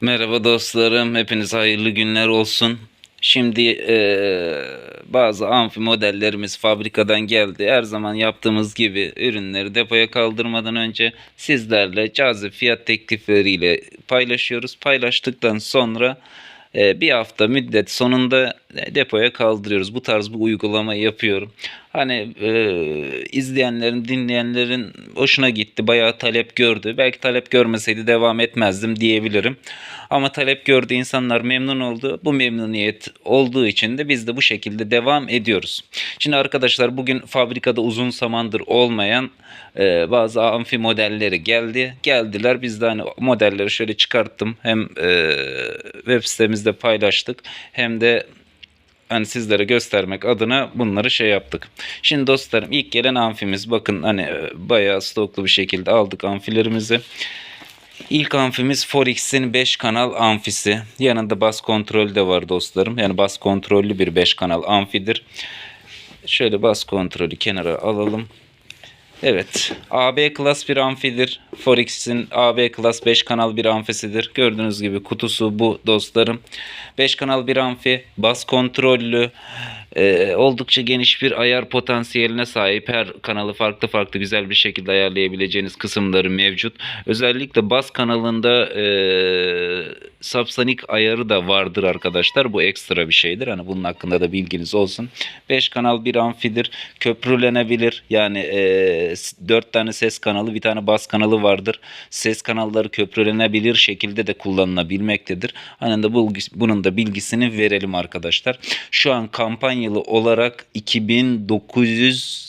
Merhaba dostlarım, hepiniz hayırlı günler olsun. Şimdi eee, bazı amfi modellerimiz fabrikadan geldi. Her zaman yaptığımız gibi ürünleri depoya kaldırmadan önce sizlerle cazip fiyat teklifleriyle paylaşıyoruz. Paylaştıktan sonra eee, bir hafta müddet sonunda depoya kaldırıyoruz. Bu tarz bir uygulama yapıyorum. Hani eee, izleyenlerin, dinleyenlerin hoşuna gitti. Bayağı talep gördü. Belki talep görmeseydi devam etmezdim diyebilirim. Ama talep gördü, insanlar memnun oldu. Bu memnuniyet olduğu için de biz de bu şekilde devam ediyoruz. Şimdi arkadaşlar bugün fabrikada uzun zamandır olmayan e, bazı amfi modelleri geldi. Geldiler. Biz de hani modelleri şöyle çıkarttım. Hem e, web sitemizde paylaştık hem de hani sizlere göstermek adına bunları şey yaptık. Şimdi dostlarım ilk gelen amfimiz bakın hani e, bayağı stoklu bir şekilde aldık amfilerimizi. İlk amfimiz Forex'in 5 kanal amfisi. Yanında bas kontrolü de var dostlarım. Yani bas kontrollü bir 5 kanal amfidir. Şöyle bas kontrolü kenara alalım. Evet. AB Class bir amfidir. Forex'in AB Class 5 kanal bir amfisidir. Gördüğünüz gibi kutusu bu dostlarım. 5 kanal bir amfi. Bas kontrollü. e, oldukça geniş bir ayar potansiyeline sahip. Her kanalı farklı farklı güzel bir şekilde ayarlayabileceğiniz kısımları mevcut. Özellikle bas kanalında e, subsonik ayarı da vardır arkadaşlar. Bu ekstra bir şeydir. Hani bunun hakkında da bilginiz olsun. 5 kanal bir amfidir. Köprülenebilir. Yani e, 4 tane ses kanalı, bir tane bas kanalı vardır. Ses kanalları köprülenebilir şekilde de kullanılabilmektedir. Hani de bu, bunun da bilgisini verelim arkadaşlar. Şu an kampanyalı olarak 2900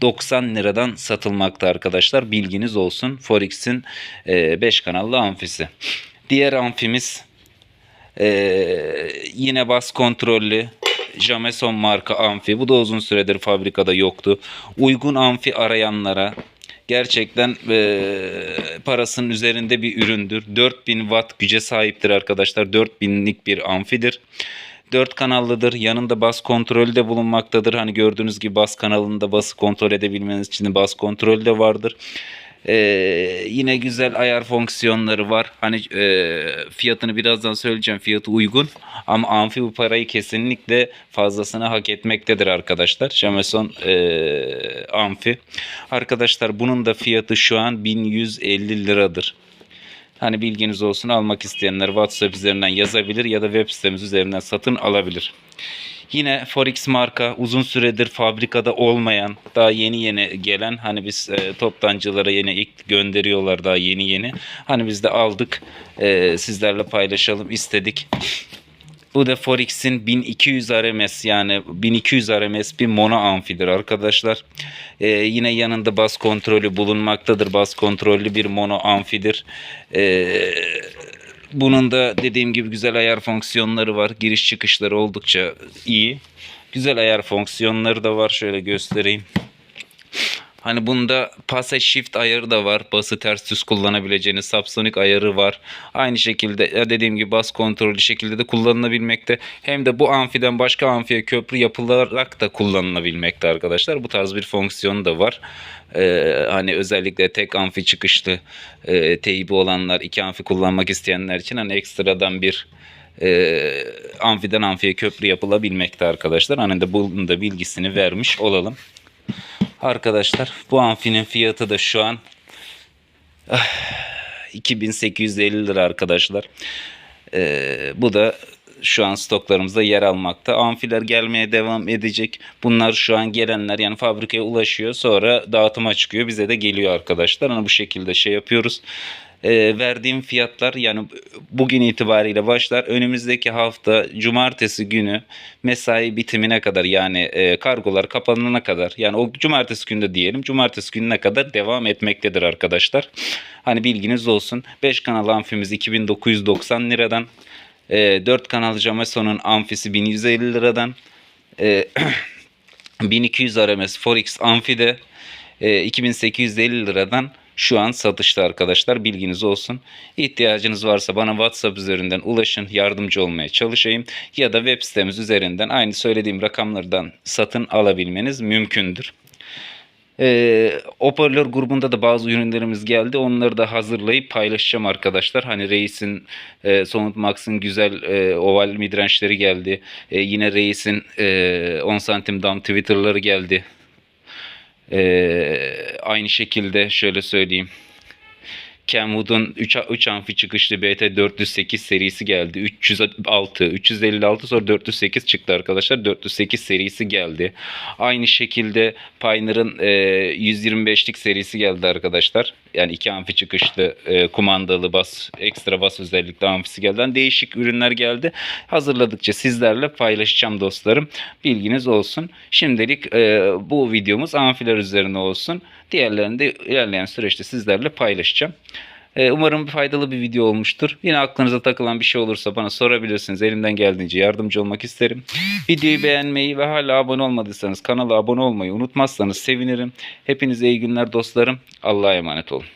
90 liradan satılmakta arkadaşlar. Bilginiz olsun. Forex'in 5 kanallı amfisi. Diğer amfimiz e, yine bas kontrollü Jameson marka amfi. Bu da uzun süredir fabrikada yoktu. Uygun amfi arayanlara gerçekten e, parasının üzerinde bir üründür. 4000 watt güce sahiptir arkadaşlar. 4000'lik bir amfidir. 4 kanallıdır. Yanında bas kontrolü de bulunmaktadır. Hani gördüğünüz gibi bas kanalında bası kontrol edebilmeniz için bas kontrolü de vardır. Ee, yine güzel ayar fonksiyonları var. Hani e, fiyatını birazdan söyleyeceğim. Fiyatı uygun ama amfi bu parayı kesinlikle fazlasını hak etmektedir arkadaşlar. Jameson e, amfi. Arkadaşlar bunun da fiyatı şu an 1150 liradır. Hani bilginiz olsun almak isteyenler WhatsApp üzerinden yazabilir ya da web sitemiz üzerinden satın alabilir. Yine Forex marka uzun süredir fabrikada olmayan daha yeni yeni gelen hani biz e, toptancılara yeni ilk gönderiyorlar daha yeni yeni. Hani biz de aldık e, sizlerle paylaşalım istedik. Bu da Forex'in 1200 RMS yani 1200 RMS bir mono amfidir arkadaşlar. Ee, yine yanında bas kontrolü bulunmaktadır. Bas kontrollü bir mono amfidir. Ee, bunun da dediğim gibi güzel ayar fonksiyonları var. Giriş çıkışları oldukça iyi. Güzel ayar fonksiyonları da var. Şöyle göstereyim. Hani bunda passage shift ayarı da var. Bası ters düz kullanabileceğiniz subsonic ayarı var. Aynı şekilde ya dediğim gibi bas kontrollü şekilde de kullanılabilmekte. Hem de bu amfiden başka amfiye köprü yapılarak da kullanılabilmekte arkadaşlar. Bu tarz bir fonksiyon da var. Ee, hani özellikle tek amfi çıkışlı e, teybi olanlar, iki amfi kullanmak isteyenler için hani ekstradan bir e, amfiden amfiye köprü yapılabilmekte arkadaşlar. Hani de bunun da bilgisini vermiş olalım. Arkadaşlar bu amfinin fiyatı da şu an ah, 2850 lira arkadaşlar. Ee, bu da şu an stoklarımızda yer almakta. Amfiler gelmeye devam edecek. Bunlar şu an gelenler yani fabrikaya ulaşıyor sonra dağıtıma çıkıyor. Bize de geliyor arkadaşlar. Hani bu şekilde şey yapıyoruz. Ee, verdiğim fiyatlar yani bugün itibariyle başlar. Önümüzdeki hafta cumartesi günü mesai bitimine kadar yani e, kargolar kapanana kadar yani o cumartesi günde diyelim cumartesi gününe kadar devam etmektedir arkadaşlar. Hani bilginiz olsun. 5 kanal amfimiz 2990 liradan. E, 4 kanal Jameson'un amfisi 1150 liradan. E, 1200 RMS Forex amfide e, 2850 liradan şu an satışta arkadaşlar bilginiz olsun. İhtiyacınız varsa bana WhatsApp üzerinden ulaşın yardımcı olmaya çalışayım ya da web sitemiz üzerinden aynı söylediğim rakamlardan satın alabilmeniz mümkündür. E, hoparlör grubunda da bazı ürünlerimiz geldi. Onları da hazırlayıp paylaşacağım arkadaşlar. Hani Reis'in e, Sound Max'ın güzel e, oval midrange'leri geldi. E, yine Reis'in e, 10 santim dam Twitter'ları geldi. E, aynı şekilde şöyle söyleyeyim. Kenwood'un 3, 3 amfi çıkışlı BT408 serisi geldi. 306, 356 sonra 408 çıktı arkadaşlar. 408 serisi geldi. Aynı şekilde Pioneer'ın e, 125'lik serisi geldi arkadaşlar. Yani 2 amfi çıkışlı e, kumandalı bas, ekstra bas özellikle amfisi geldi. Değişik ürünler geldi. Hazırladıkça sizlerle paylaşacağım dostlarım. Bilginiz olsun. Şimdilik e, bu videomuz amfiler üzerine olsun. Diğerlerini de ilerleyen süreçte sizlerle paylaşacağım. Ee, Umarım faydalı bir video olmuştur. Yine aklınıza takılan bir şey olursa bana sorabilirsiniz. Elimden geldiğince yardımcı olmak isterim. Videoyu beğenmeyi ve hala abone olmadıysanız kanala abone olmayı unutmazsanız sevinirim. Hepinize iyi günler dostlarım. Allah'a emanet olun.